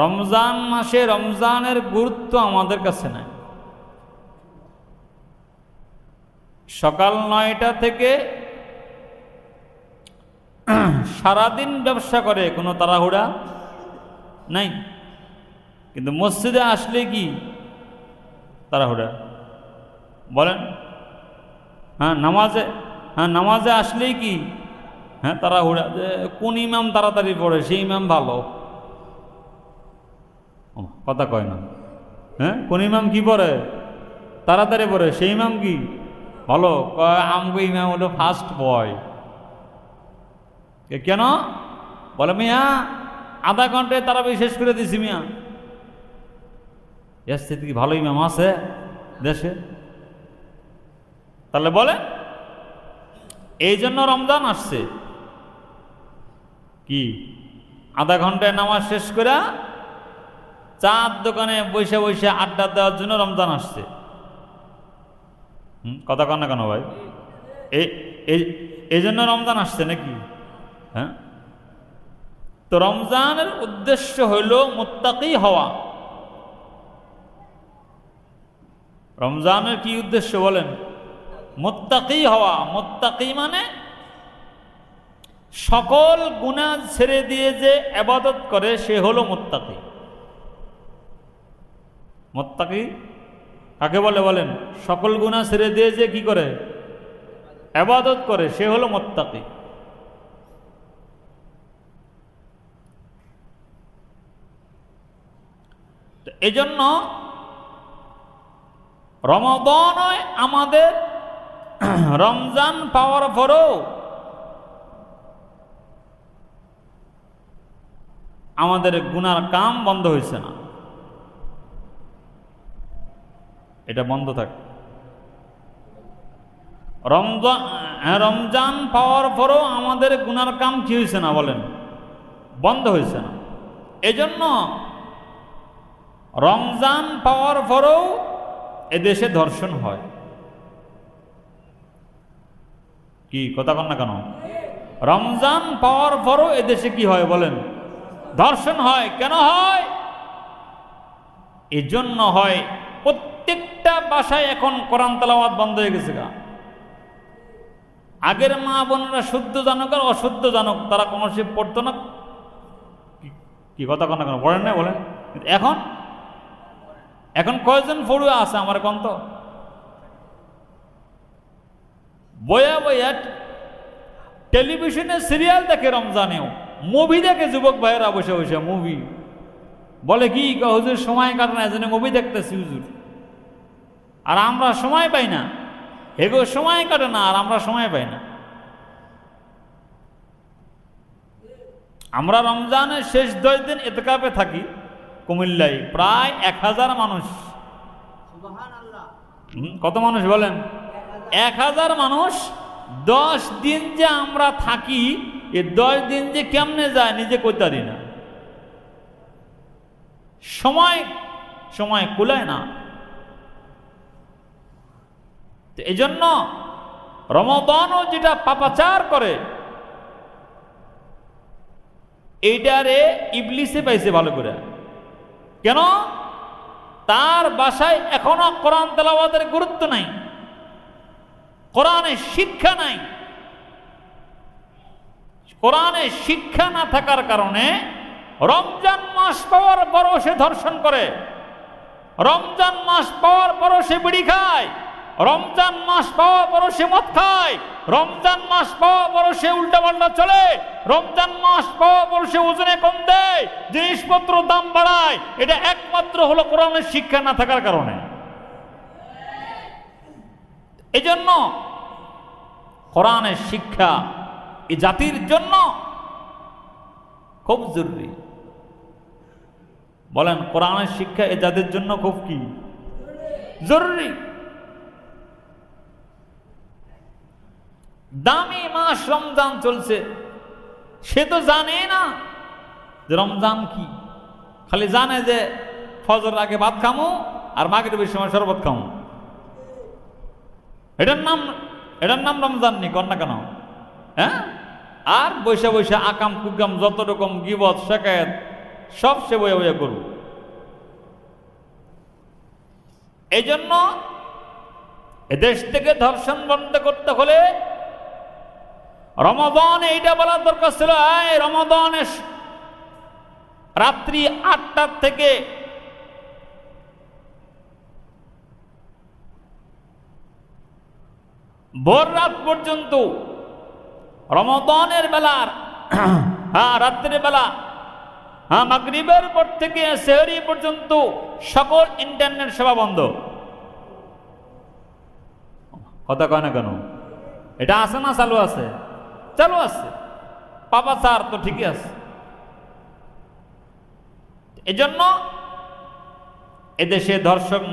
রমজান মাসে রমজানের গুরুত্ব আমাদের কাছে নাই। সকাল নয়টা থেকে সারাদিন ব্যবসা করে কোনো তাড়াহুড়া নাই। কিন্তু মসজিদে আসলে কি তাড়াহুড়া? বলেন। হ্যাঁ নামাজে হ্যাঁ নামাজে আসলেই কি? হ্যাঁ তাড়াহুড়া। যে কোন ইমাম তাড়াতাড়ি পড়ে, সেই ইমাম ভালো। কথা কয় না। হ্যাঁ? কোন ইমাম কি পড়ে? তাড়াতাড়ি পড়ে। সেই ইমাম কি? কয়, আমগো ইমাম হলো ফার্স্ট বয় কেন? বলে, মিয়া, আধা ঘন্টায় তারা শেষ করে দিছি, মিয়া। এর কি ভালো ইমাম আছে দেশে? তাহলে বলে এই জন্য রমজান আসছে। কি? আধা ঘন্টায় নামাজ শেষ করে চার দোকানে বসে বসে আড্ডা দেওয়ার জন্য রমজান আসছে। কথা কন না কেন ভাই? এই জন্য রমজান আসছে নাকি? হ্যাঁ? তো রমজানের উদ্দেশ্য হইল মুত্তাকি হওয়া। রমজানের কি উদ্দেশ্য বলেন? মোত্তাকি হওয়া। মোত্তাকি মানে সকল গুণা ছেড়ে দিয়ে যে আবাদত করে সে হলো মোত্তাকি। মোত্তাকি। কাকে বলে বলেন? সকল গুণা ছেড়ে দিয়ে যে কি করে? আবাদত করে, সে হলো মোত্তাকি। এজন্য রমদনয় আমাদের রমজান পাওয়ার পরেও আমাদের গুনার কাম বন্ধ হয়েছে না। এটা বন্ধ থাকে। রমজান হ্যাঁ, রমজান পাওয়ার পরেও আমাদের গুনার কাম কি হয়েছে না বলেন? বন্ধ হয়েছে না। এজন্য রমজান পাওয়ার পরেও এদেশে ধর্ষণ হয়। কি কথা কন না কেন? রমজান পাওয়ার পরও এদেশে কি হয় বলেন? ধর্ষণ হয়। কেন হয়? এজন্য হয় প্রত্যেকটা বাসায় এখন কোরআন তালাওয়াত বন্ধ হয়ে গেছে গা। আগের মা বোনরা শুদ্ধ জানক আর অশুদ্ধ জানক, তারা কোনো সে পড়তো না। কি- কথা কন কেন? পড়েন না, বলেন। এখন? এখন কয়জন পড়ুয়া আছে আমার কোন তো? বয়া বয়া টেলিভিশনে সিরিয়াল দেখে রমজানেও, মুভি দেখে যুবক ভাইয়েরা বসে বসে, মুভি। বলে কি হুজুর সময় কাটে না, এজন্য মুভি দেখতেছি, হুজুর। আর আমরা সময় পাই না। এগো সময় কাটে না আর আমরা সময় পাই না। আমরা রমজানের শেষ দশ দিন এতকাপে থাকি কুমিল্লায় প্রায় এক হাজার মানুষ। কত মানুষ বলেন? এক হাজার মানুষ। দশ দিন যে আমরা থাকি এ দশ দিন যে কেমনে যায় নিজে করতে না। সময় সময় কুলায় না। তো এই জন্য রমদানও যেটা পাপাচার করে, এইটারে ইবলিসে পাইছে ভালো করে। কেন? তার বাসায় এখনও কোরআন তেলাওয়াতের গুরুত্ব নাই, কোরআনে শিক্ষা নাই। কোরআনে শিক্ষা না থাকার কারণে রমজান মাস পাওয়ার পরও সে ধর্ষণ করে, রমজান মাস পাওয়ার পরও সে বিড়ি খায়। রমজান মাস পাওয়ার পরও সে মদ খায়, রমজান মাস পাওয়ার পরও সে উল্টাপাল্টা চলে, রমজান মাস পাওয়ার পর সে ওজনে কম দেয়, জিনিসপত্র দাম বাড়ায়, এটা একমাত্র হলো কোরআনের শিক্ষা না থাকার কারণে। এই জন্য কোরআনের শিক্ষা এই জাতির জন্য খুব জরুরি। বলেন, কোরআনের শিক্ষা এ জাতির জন্য খুব কি? জরুরি। দামি মাস রমজান চলছে। সে তো জানে না যে রমজান কি। খালি জানে যে ফজর আগে ভাত খামো আর মাগরিবের সময় শরবত খামো। এটার নাম এটার নাম রমজান নি কর না কেন? হ্যাঁ? আর বৈশা বৈশা আকাম কুকাম যত রকম গিবত শেখায়ত সব সে বয়ে বয়ে করব এই জন্য এদেশ থেকে ধর্ষণ বন্ধ করতে হলে রমদান এইটা বলার দরকার ছিল রমদানে রাত্রি আটটার থেকে ভোর রাত পর্যন্ত রমদানের বেলার হ্যাঁ রাত্রের বেলা হ্যাঁ মাগরিবের পর থেকে সেহরি পর্যন্ত সকল ইন্টারনেট সেবা বন্ধ। কথা কয় না কেন? এটা আছে না চালু আছে? চালু আছে। পাপা স্যার তো ঠিকই আছে। এজন্য এদেশে ধর্ষণ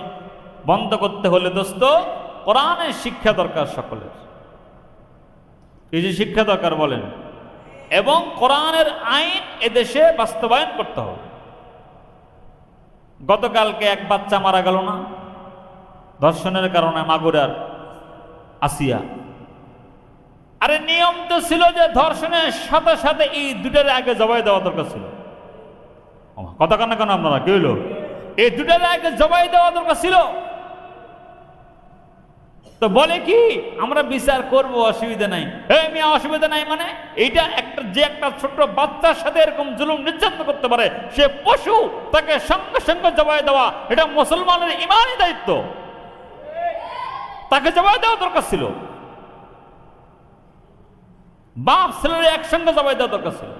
বন্ধ করতে হলে দোস্ত, কোরআনের শিক্ষা দরকার সকলের। কিছু শিক্ষা দরকার বলেন? এবং কোরআনের আইন এদেশে বাস্তবায়ন করতে হবে। গতকালকে এক বাচ্চা মারা গেল না? ধর্ষণের কারণে মাগুরার আসিয়া আরে নিয়ম তো ছিল যে ধর্ষণের সাথে সাথে এই দুটার আগে জবাই দেওয়া দরকার ছিল। কথা কেন কেন আপনারা? কি হইল? এই দুটার আগে জবাই দেওয়া দরকার ছিল। তো বলে কি, আমরা বিচার করব, অসুবিধা নাই। এই মেয়ে অসুবিধা নাই মানে এইটা একটা, যে একটা ছোট্ট বাচ্চার সাথে এরকম জুলুম নির্যাতন করতে পারে, সে পশু, তাকে সঙ্গে সঙ্গে জবাই দেওয়া, এটা মুসলমানের ইমানই দায়িত্ব। তাকে জবাই দেওয়া দরকার ছিল। বাপ ছেলের একসঙ্গে জবাই দেওয়া দরকার ছিল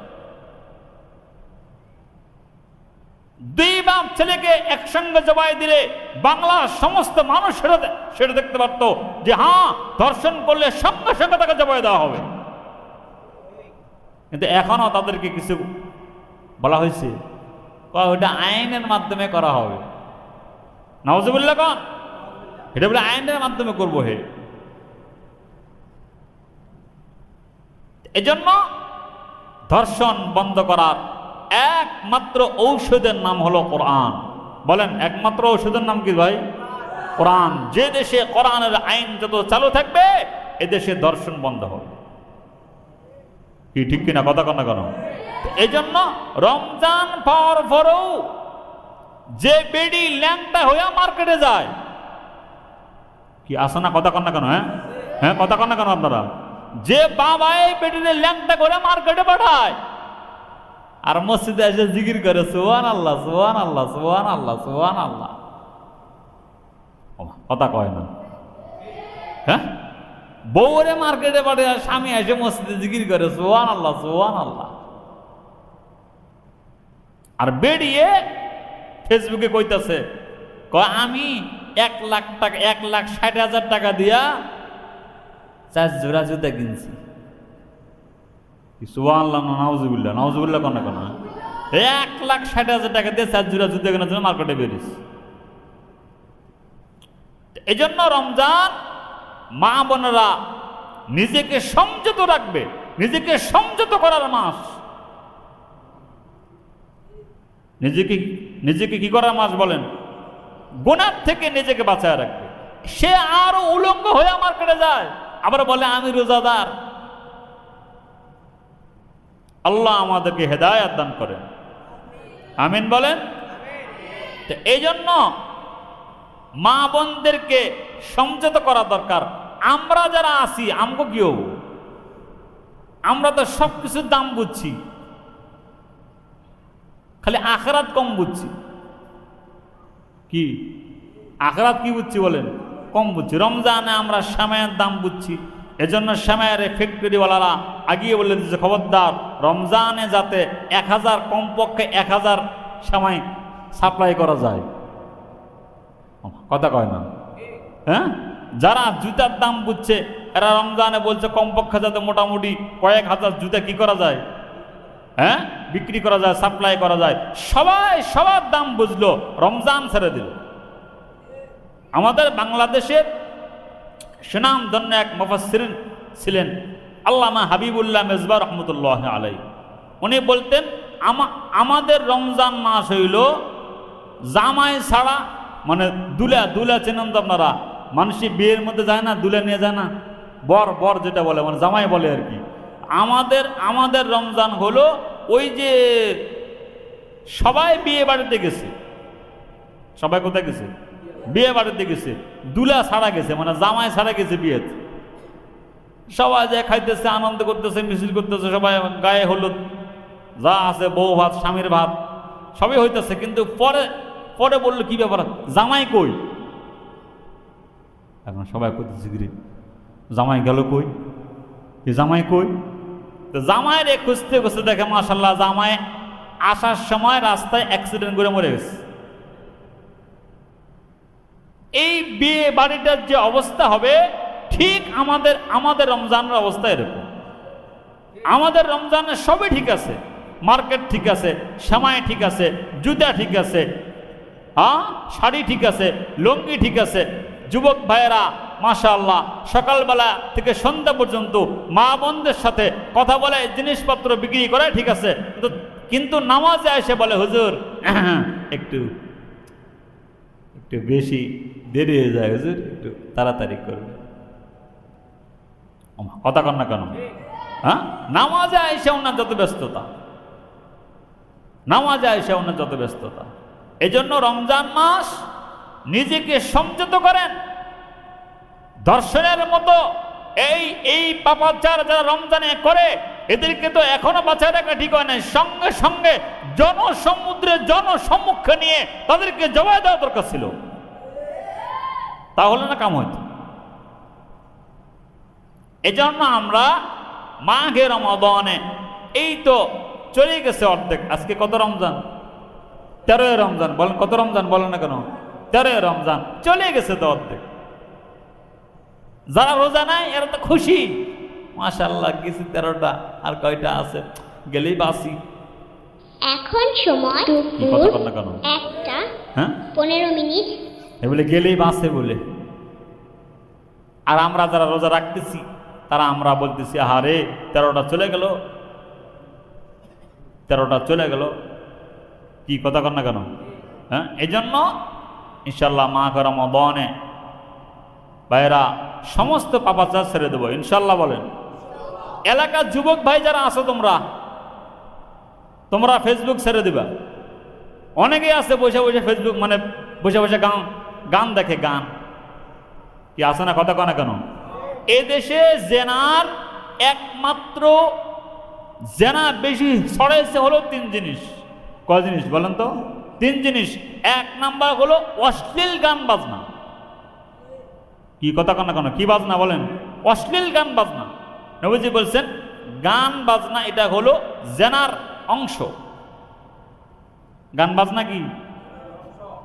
দুই বাপ ছেলেকে একসঙ্গে জবাই দিলে বাংলার সমস্ত মানুষ সেটা সেটা দেখতে পারতো যে হ্যাঁ ধর্ষণ করলে সঙ্গে সঙ্গে তাকে জবাই দেওয়া হবে। কিন্তু এখনও তাদেরকে কিছু বলা হয়েছে ওটা আইনের মাধ্যমে করা হবে। নওয়াজবুল্লাহ কন, এটা বলে আইনের মাধ্যমে করব হে। এজন্য ধর্ষণ বন্ধ করার একমাত্র ঔষধের নাম হলো কোরআন। বলেন, একমাত্র ঔষধের নাম কি ভাই? কোরআন। যে দেশে কোরআনের আইন যত চালু থাকবে এদেশে ধর্ষণ বন্ধ হবে। কি, ঠিক কিনা কথা কন কেন? এই জন্য রমজান পাওয়ার পরেও যে বেডি ল্যাংটা হইয়া মার্কেটে যায়, কি আসে না কথা কন না কেন হ্যাঁ? হ্যাঁ কথা কন না কেন আপনারা? যে বাবাই বেডিনে ল্যাংটা করে মার্কেটে পাঠায়। আর মসজিদে এসে জিগির করে সোহান আল্লাহ সোহান আল্লাহ সোহান আল্লাহ সোহান আল্লাহ কথা কয় না। হ্যাঁ? বউরে মার্কেটে পাঠে আর স্বামী এসে মসজিদে জিগির করে সোহান আল্লাহ সোহান আল্লাহ আর বেরিয়ে ফেসবুকে কইতাছে, কয়, আমি এক লাখ টাকা, এক লাখ ষাট হাজার টাকা দিয়া চার জোড়া জুতা কিনছি। সুবাহ নাউজুবিল্লা নাউজুবিল্লা কোন কোন? এক লাখ ষাট হাজার টাকা দিয়ে চার জোড়া জুতা কেনার জন্য মার্কেটে বেরিয়েছে। এই জন্য রমজান মা বোনেরা নিজেকে সংযত রাখবে নিজেকে সংযত করার মাস। নিজেকে নিজেকে কি করার মাস বলেন? গোনার থেকে নিজেকে বাঁচায় রাখবে। সে আরও উলঙ্গ হয়ে মার্কেটে যায়। আবার বলে, আমি রোজাদার। আল্লাহ আমাদেরকে হেদায়াত দান করেন। আমিন বলেন? তো এই জন্য মা বোনদেরকে সংযত করা দরকার। আমরা যারা আছি, আমগো কি হব? আমরা তো সব কিছুর দাম বুঝছি। খালি আখরাত কম বুঝছি। কি? আখরাত কি বুঝছি বলেন? কম বুঝছি। রমজানে আমরা শ্যামায়ের দাম বুঝছি। এজন্য শ্যামায়ের ফ্যাক্টরিওয়ালারা আগিয়ে বললেন যে খবরদার, রমজানে যাতে এক হাজার, কমপক্ষে এক হাজার শ্যামাই সাপ্লাই করা যায়। কথা কয় না। হ্যাঁ? যারা জুতার দাম বুঝছে, এরা রমজানে বলছে, কমপক্ষে যাতে মোটামুটি কয়েক হাজার জুতা কি করা যায়? হ্যাঁ? বিক্রি করা যায় সাপ্লাই করা যায়। সবাই সবার দাম বুঝলো, রমজান ছেড়ে দিল। আমাদের বাংলাদেশের সুনামধন্য এক মুফাসসির ছিলেন আল্লামা হাবিবুল্লাহ মেজবা রহমতুল্লাহ আলাই উনি বলতেন আমাদের রমজান মাস হইল জামাই ছাড়া মানে দুলা দুলা চেনেন তো আপনারা? মানুষই বিয়ের মধ্যে যায় না, দুলা নিয়ে যায় না। বর বর যেটা বলে মানে জামাই বলে আর কি। আমাদের আমাদের রমজান হলো ওই যে সবাই বিয়ে বাড়িতে গেছে। সবাই কোথায় গেছে? বিয়ে বাড়িতে গেছে, দুলা ছাড়া গেছে মানে জামাই ছাড়া গেছে বিয়েতে। সবাই যে খাইতেছে, আনন্দ করতেছে, মিছিল করতেছে, সবাই গায়ে হলুদ, যা আছে, বউ ভাত, স্বামীর ভাত, সবই হইতেছে, কিন্তু পরে পরে বলল কি ব্যাপার? জামাই কই? এখন সবাই করতেছে গিরি জামাই গেল কই? এ জামাই কই? তো জামাই রে খুঁজতে খুঁজতে দেখে মাসাল্লাহ জামাই আসার সময় রাস্তায় অ্যাক্সিডেন্ট করে মরে গেছে। এই বিয়ে বাড়িটার যে অবস্থা হবে, ঠিক আমাদের আমাদের রমজানের অবস্থা এরকম। আমাদের রমজানের সবই ঠিক আছে। মার্কেট ঠিক আছে, সেমাই ঠিক আছে, জুতা ঠিক আছে হ্যাঁ? শাড়ি ঠিক আছে, লুঙ্গি ঠিক আছে। যুবক ভাইয়েরা, মাশাআল্লাহ, সকালবেলা থেকে সন্ধ্যা পর্যন্ত মা বোনদের সাথে কথা বলে, জিনিসপত্র বিক্রি করে, ঠিক আছে। কিন্তু নামাজে এসে বলে, হুজুর, একটু একটু বেশি দেরি হয়ে যায় হুজুর, একটু তাড়াতাড়ি করবে। কথা কন না কেন? হ্যাঁ? নামাজে আইসে ওনার যত ব্যস্ততা। নামাজে আইসে ওনার যত ব্যস্ততা। এজন্য রমজান মাস নিজেকে সংযত করেন। দর্শনের মতো এই এই পাপাচার যারা রমজানে করে এদেরকে তো এখনও বাঁচায় রাখা ঠিক হয় না সঙ্গে সঙ্গে জনসমুদ্রে জনসম্মুখে নিয়ে তাদেরকে জবাই দেওয়া দরকার ছিল। তাহলে না কাম হইতো? এজন্য আমরা মাঘে রমাদনে এই তো চলে গেছে অর্ধেক। আজকে কত রমজান? তেরোই রমজান। বলেন, কত রমজান? বলেন না কেন? তেরোই রমজান। চলে গেছে তো অর্ধেক। যারা রোজা নাই, এরা তো খুশি। মাশাল্লাহ গেছি তেরোটা। আর কয়টা আছে? গেলেই বাসি এখন সময় দুপুর কন না কেন? একটা হ্যাঁ? পনেরো মিনিট। এ বলে গেলেই বাসে বলে। আর আমরা যারা রোজা রাখতেছি তারা আমরা বলতেছি আহারে তেরোটা চলে গেল। তেরোটা চলে গেল। কি কথা কর না কেন? হ্যাঁ? এই জন্য ইনশাল্লাহ মা করা মদনে ভাইরা সমস্ত পাপাচার ছেড়ে দেবো। ইনশাল্লাহ বলেন। এলাকার যুবক ভাই যারা আছো তোমরা তোমরা ফেসবুক ছেড়ে দিবা। অনেকেই আছে বসে বসে ফেসবুক মানে বসে বসে গান গান দেখে, গান। কি আছে না কথা কনা কেন? এ দেশে জেনার একমাত্র, জেনা বেশি ছড়াইছে হলো তিন জিনিস। ক জিনিস বলেন তো? তিন জিনিস। এক নাম্বার হলো অশ্লীল গান বাজনা। কি কথা কনা কেন? কি বাজনা বলেন? অশ্লীল গান বাজনা। নবীজি বলছেন, গান বাজনা এটা হলো জেনার অংশ। গান বাজনা কি?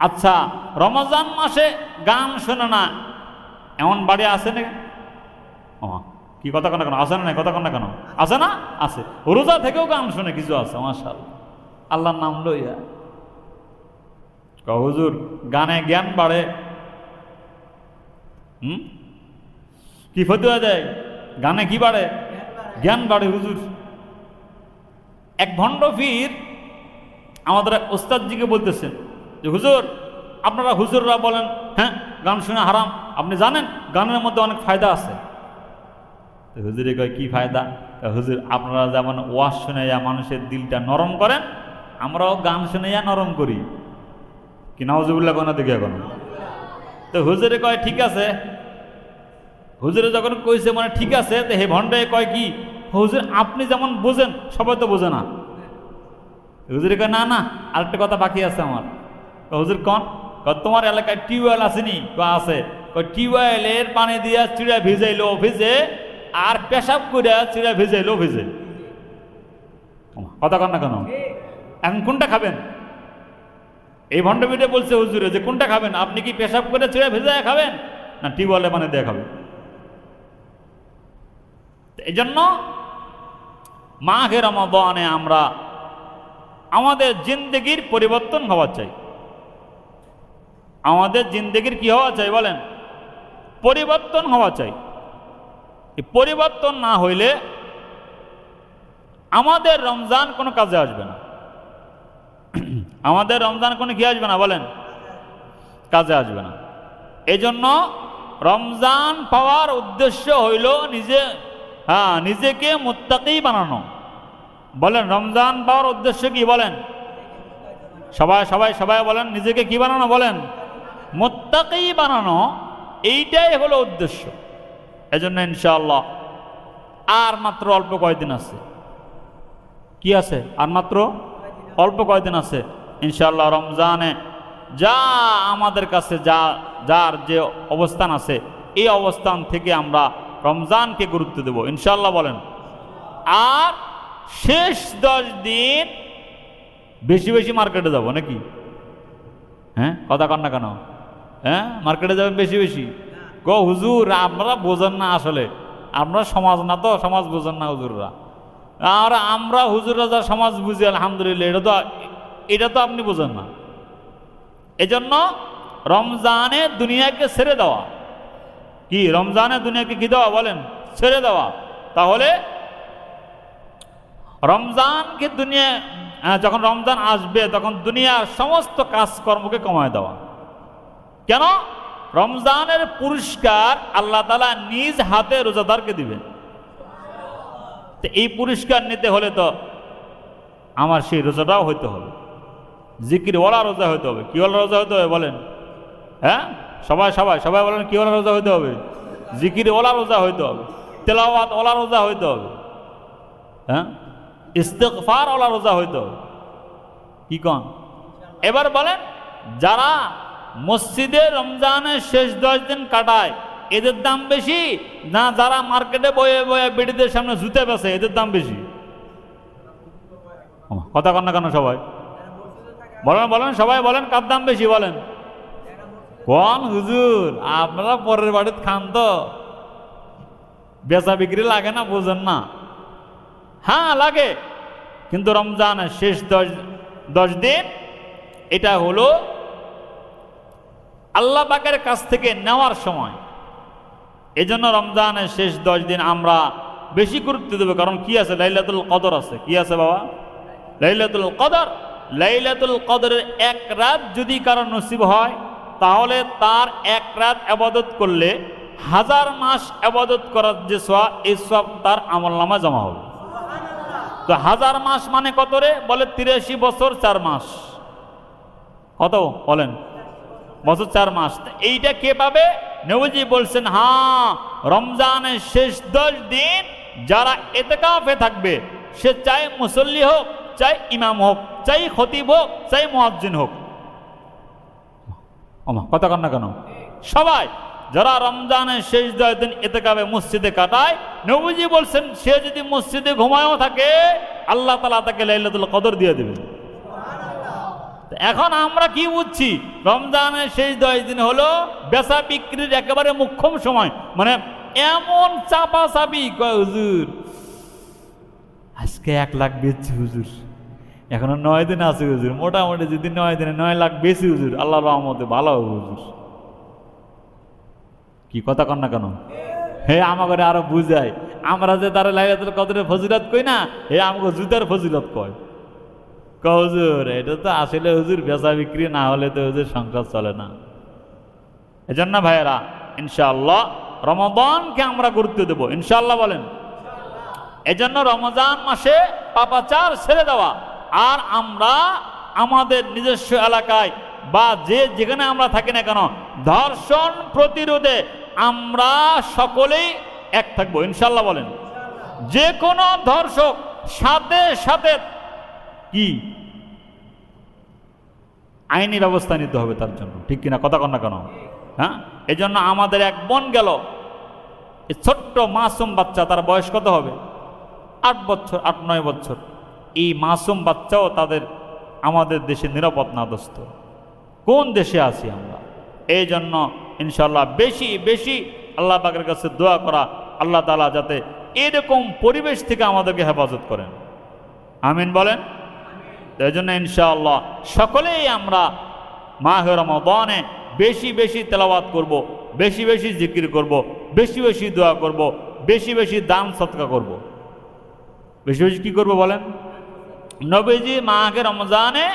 আচ্ছা রমজান মাসে গান শোনে না। এমন বাড়ি আছে না ও, কি কথা কেন কেন? আছে না কথা কেন কেন? আছে না? আছে। রোজা থেকেও গান শোনে, কিছু আছে মাসাল আল্লাহর নাম লইয়া। হুজুর, গানে জ্ঞান বাড়ে। হুম? কি ফতুয়া দেয়? গানে কি বাড়ে? জ্ঞান বাড়ে, হুজুর। এক ভণ্ড ফির আমাদের ওস্তাদজিকে বলতেছেন যে, হুজুর, আপনারা হুজুররা বলেন হ্যাঁ গান শোনা হারাম। আপনি জানেন, গানের মধ্যে অনেক ফায়দা আছে? হুজুরে কয়, কি ফায়দা? হুজুর, আপনারা যেমন ওয়াজ শুনাইয়া মানুষের দিলটা নরম করেন, আমরাও গান শুনাইয়া নরম করি। কি নওয়াজুবুল্লাহ কোনো দিকে এখন? তো হুজুরে কয়, ঠিক আছে হুজুরে যখন কইছে মানে ঠিক আছে তো হে ভণ্ডে কয় কি হুজুর আপনি যেমন বোঝেন সবাই তো বোঝে না। হুজুরে কয় না না আরেকটা কথা বাকি আছে আমার। হুজুর কন? তোমার এলাকায় টিউবওয়েল আসেনি? কয়, আছে। টিউবওয়েলের পানি দিয়া চিড়া ভিজাইলো ভিজে আর পেশাব করে চিড়া ভিজাইলো ভিজে কথা কন না কেন? এখন কোনটা খাবেন? এই ভণ্ডমিটে বলছে হুজুরে যে কোনটা খাবেন? আপনি কি পেশাব করে চিড়া ভিজায় খাবেন না টিউবওয়েলে পানি দিয়ে খাবেন? তো এই জন্য মাঘের রমাদানে আমরা আমাদের জিন্দগির পরিবর্তন হওয়া চাই। আমাদের জিন্দগির কি হওয়া চাই বলেন? পরিবর্তন হওয়া চাই। পরিবর্তন না হইলে আমাদের রমজান কোনো কাজে আসবে না। আমাদের রমজান কোনো কি আসবে না বলেন? কাজে আসবে না। এই জন্য রমজান পাওয়ার উদ্দেশ্য হইল নিজে হ্যাঁ নিজেকে মুত্তাকি বানানো। বলেন, রমজান পাওয়ার উদ্দেশ্য কি? বলেন। সবাই সবাই সবাই বলেন, নিজেকে কি বানানো? বলেন। মোত্তাকি বানানো, এইটাই হলো উদ্দেশ্য। এজন্য ইনশাআল্লাহ, আর মাত্র অল্প কয়দিন আছে। কি আছে? আর মাত্র অল্প কয়দিন আছে। ইনশাআল্লাহ, রমজানে যা আমাদের কাছে যা, যার যে অবস্থান আছে, এই অবস্থান থেকে আমরা রমজানকে গুরুত্ব দেব, ইনশাআল্লাহ বলেন। আর শেষ দশ দিন বেশি বেশি মার্কেটে যাব, নাকি? হ্যাঁ? কথা কন না কেন? হ্যাঁ? মার্কেটে যাবেন বেশি বেশি? গ হুজুর আপনারা বোঝেন না আসলে। আপনারা সমাজ না তো, সমাজ বোঝেন না হুজুররা। আর আমরা হুজুররা যা সমাজ বুঝি, আলহামদুলিল্লাহ, এটা তো এটা তো আপনি বোঝেন না। এজন্য রমজানে দুনিয়াকে ছেড়ে দেওয়া। কি রমজানে দুনিয়াকে কি দেওয়া বলেন? ছেড়ে দেওয়া। তাহলে রমজানকে দুনিয়া আহ, যখন রমজান আসবে তখন দুনিয়ার সমস্ত কাজকর্মকে কমায় দেওয়া। কেন? রমজানের পুরস্কার আল্লাহ তালা নিজ হাতে রোজাদারকে দিবেন। তো এই পুরস্কার নিতে হলে তো আমার সেই রোজাটাও হইতে হবে। জিকির ওলা রোজা হইতে হবে। কি ওলা রোজা হইতে হবে বলেন? হ্যাঁ? সবাই সবাই সবাই বলেন কি ওলা রোজা হইতে হবে? জিকির ওলা রোজা হইতে হবে। তেলাওয়াত ওলা রোজা হইতে হবে। হ্যাঁ? ইস্তেকফার ওলা রোজা হইতে হবে। কি কন? এবার বলেন, যারা মসজিদে রমজানের শেষ দশ দিন কাটায়, এদের দাম বেশি? না যারা মার্কেটে বয়ে বয়ে বেডিদের সামনে জুতে বেছে এদের দাম বেশি? কথা কন না কেন সবাই? বলেন বলেন, সবাই বলেন, কার দাম বেশি বলেন? কোন হুজুর? আপনারা পরের বাড়িতে খান তো। বেচা বিক্রি লাগে না, বুঝেন না? হ্যাঁ লাগে। কিন্তু রমজানের শেষ দশ দশ দিন এটা হলো আল্লাহ পাকের কাছ থেকে নেওয়ার সময়। এজন্য রমজানের শেষ দশ দিন আমরা বেশি গুরুত্ব দেবো। কারণ কি আছে? লাইলাতুল কদর আছে। কি আছে বাবা? লাইলাতুল কদর। লাইলাতুল কদরের এক রাত যদি কারও নসিব হয় তাহলে তার এক রাত আবাদত করলে হাজার মাস আবাদত করার যে সব এই সব তার আমল নামা জমা হবে। তো হাজার মাস মানে কত রে? বলে তিরাশি বছর চার মাস। কত বলেন? বছর চার মাস। এইটা কে পাবে? নবজি বলছেন হ্যাঁ রমজানের শেষ দশ দিন যারা এতেকাফে থাকবে, সে চাই মুসল্লি হোক, চাই ইমাম হোক, চাই খতিব হোক, চাই মুয়াজ্জিন হোক। ওমা, কথা কন না কেন? সবাই, যারা রমজানের শেষ দশ দিন এতে কাবে মসজিদে কাটায়, নবজি বলছেন, সে যদি মসজিদে ঘুমায়ও থাকে, আল্লাহ তালা তাকে লাইলাতুল কদর দিয়ে দেবে এখন আমরা কি বুঝছি? রমজানের শেষ দশ দিন হলো বেচা বিক্রির একেবারে মুখ্যম সময়। মানে এমন চাপা চাপি কয় হুজুর, আজকে এক লাখ বেচছি হুজুর। এখনও নয় দিন আছে হুজুর, মোটামুটি যদি নয় দিনে নয় লাখ বেশি হুজুর আল্লাহ রহমতে ভালো হবে হুজুর। কি কথা কন না কেন? হে আমাকে আরও বুঝায় আমরা যে তারা লাইলাতুল কদরের ফজিলত কই না, হে আমাকে জুতার ফজিলত কয়। হুজুর, এটা তো আসলে হুজুর বেচা বিক্রি না হলে তো হুজুর সংসার চলে না। এজন্য ভাইয়েরা, ইনশাআল্লাহ রমদানকে আমরা গুরুত্ব দেব, ইনশাআল্লাহ বলেন। এজন্য রমজান মাসে পাপাচার ছেড়ে দেওয়া আর আমরা আমাদের নিজস্ব এলাকায় বা যে যেখানে আমরা থাকি না কেন, ধর্ষণ প্রতিরোধে আমরা সকলেই এক থাকব। ইনশাল্লাহ বলেন। যে কোনো ধর্ষক সাথে সাথে কি? আইনি ব্যবস্থা নিতে হবে তার জন্য। ঠিক কিনা? কথা কন না কেন? হ্যাঁ? এই জন্য আমাদের এক বোন গেল ছোট্ট মাসুম বাচ্চা, তার বয়স কত হবে? আট বছর, আট নয় বছর। এই মাসুম বাচ্চাও তাদের আমাদের দেশে নিরাপদ না দোস্ত কোন দেশে আছি আমরা এই জন্য ইনশাল্লাহ বেশি বেশি আল্লাহ পাকের কাছে দোয়া করা আল্লাহ তালা যাতে এরকম পরিবেশ থেকে আমাদেরকে হেফাজত করেন আমিন বলেন এই জন্য ইনশাআল্লাহ সকলেই আমরা মাহ রমদানে বেশি বেশি তেলাওয়াত করব। বেশি বেশি জিকির করব। বেশি বেশি দোয়া করব। বেশি বেশি দান সৎকা করব। বেশি বেশি কি করব বলেন নবীজি মাহে রমজানে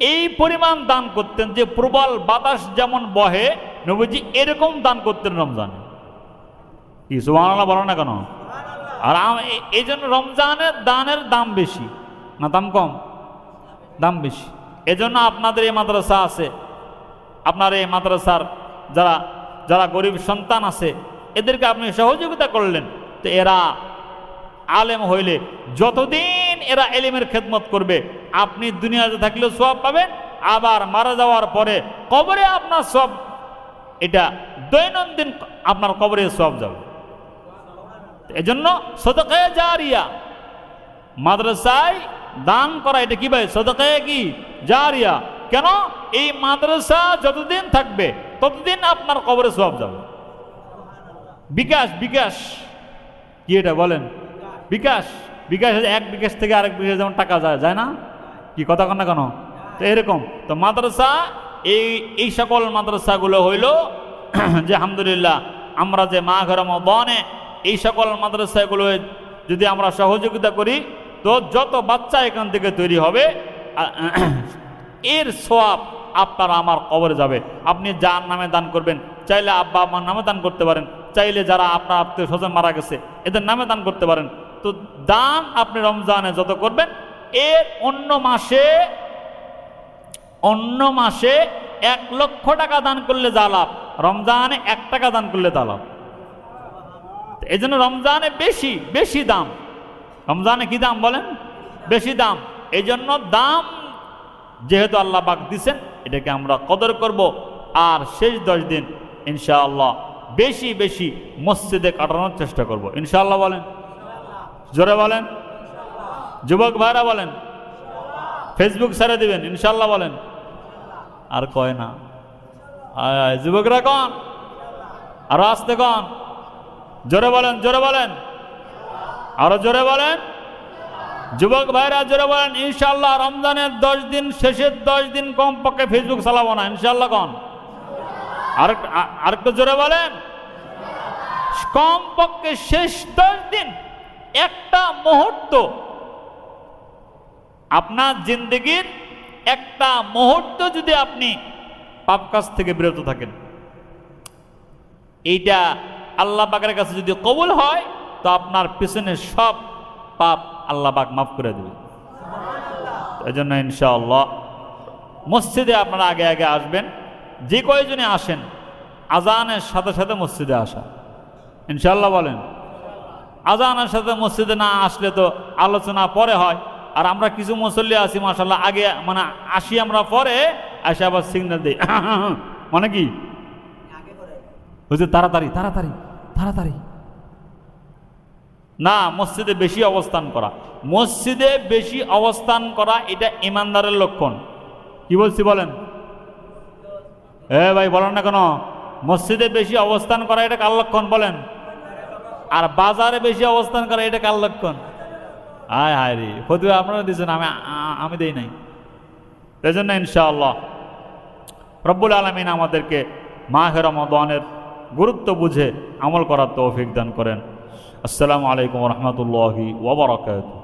এই পরিমাণ দান করতেন যে প্রবল বাতাস যেমন বহে নবীজি এরকম দান করতেন রমজানে। কি সুবহানাল্লাহ বলো না কেন? আর এই জন্য রমজানের দানের দাম বেশি। না দাম কম? দাম বেশি। এজন্য আপনাদের এই মাদ্রাসা আছে। আপনার এই মাদ্রাসার যারা যারা গরিব সন্তান আছে এদেরকে আপনি সহযোগিতা করলেন। তো এরা আলেম হইলে যতদিন এরা এলিমের খেদমত করবে, আপনি দুনিয়াতে থাকলেও সব পাবেন, আবার মারা যাওয়ার পরে কবরে আপনার সব এটা দৈনন্দিন আপনার কবরে সব যাবে। এজন্য সদকায় জারিয়া, মাদ্রাসায় দান করা, এটা কি ভাই? সদকায় কি? জারিয়া। কেন? এই মাদ্রাসা যতদিন থাকবে, ততদিন আপনার কবরে সব যাবে। বিকাশ বিকাশ, কি এটা বলেন? বিকাশ বিকাশ এক বিকাশ থেকে আরেক বিকাশ যেমন টাকা যায় যায় না? কি কথা কন না কেন? তো এরকম। তো মাদ্রাসা, এই এই সকল মাদ্রাসাগুলো হইল, যে আলহামদুলিল্লাহ আমরা যে মা ঘর বনে এই সকল মাদ্রাসাগুলো যদি আমরা সহযোগিতা করি, তো যত বাচ্চা এখান থেকে তৈরি হবে এর সোয়াব আপনার আমার কবরে যাবে। আপনি যার নামে দান করবেন, চাইলে আব্বা আমার নামে দান করতে পারেন, চাইলে যারা আপনার আত্মীয় স্বজন মারা গেছে, এদের নামে দান করতে পারেন। তো দান আপনি রমজানে যত করবেন, এর অন্য মাসে অন্য মাসে এক লক্ষ টাকা দান করলে যা লাভ, রমজানে এক টাকা দান করলে তা লাভ। এই জন্য রমজানে বেশি বেশি দাম। রমজানে কি দাম বলেন? বেশি দাম। এই জন্য দাম যেহেতু আল্লাহ পাক দিছেন, এটাকে আমরা কদর করব। আর শেষ দশ দিন ইনশাআল্লাহ বেশি বেশি মসজিদে কাটানোর চেষ্টা করব। ইনশাআল্লাহ বলেন। জোরে বলেন। যুবক ভাইরা বলেন। ফেসবুক ছেড়ে দিবেন, ইনশাল্লাহ বলেন। আর কয় না। যুবকরা কন। আরও আসতে কন। জোরে বলেন জোরে বলেন। আরও জোরে বলেন। যুবক ভাইরা জোরে বলেন, ইনশাল্লাহ রমজানের দশ দিন শেষের দশ দিন কম পক্ষে ফেসবুক চালাবো না, ইনশাল্লাহ কন। আর আরেকটু জোরে বলেন। কম পক্ষে শেষ দশ দিন একটা মুহূর্ত। আপনার জিন্দগির একটা মুহূর্ত যদি আপনি পাপ কাজ থেকে বিরত থাকেন। এইটা আল্লাহ পাকের কাছে যদি কবুল হয়, তো আপনার পিছনে সব পাপ আল্লাহ পাক মাফ করে দেবে এই জন্য ইনশাআল্লাহ মসজিদে আপনারা আগে আগে আসবেন। যে কয়জনে আসেন, আজানের সাথে সাথে মসজিদে আসা। ইনশাআল্লাহ বলেন আজানের সাথে মসজিদে না আসলে তো আলোচনা পরে হয়। আর আমরা কিছু মুসল্লি আছি মাসাল্লাহ আগে মানে আসি আমরা পরে আসে আবার সিগন্যাল দিই। মানে কি? তাড়াতাড়ি তাড়াতাড়ি তাড়াতাড়ি। না, মসজিদে বেশি অবস্থান করা। মসজিদে বেশি অবস্থান করা এটা ইমানদারের লক্ষণ। কি বলছি বলেন? এ ভাই, বলেন না কেন? মসজিদে বেশি অবস্থান করা এটা কার লক্ষণ বলেন? আর বাজারে বেশি অবস্থান করে, এটা কার লক্ষণ? হায় হায় রে হতে আপনারা দিয়েছেন, আমি আমি দেই নাই। এই জন্য ইনশাআল্লাহ, রব্বুল আলমিন আমাদেরকে মাহে রমাদানের গুরুত্ব বুঝে আমল করার তৌফিক দান করেন। আসসালামু আলাইকুম রহমতুল্লাহি ওবরাকাতুহ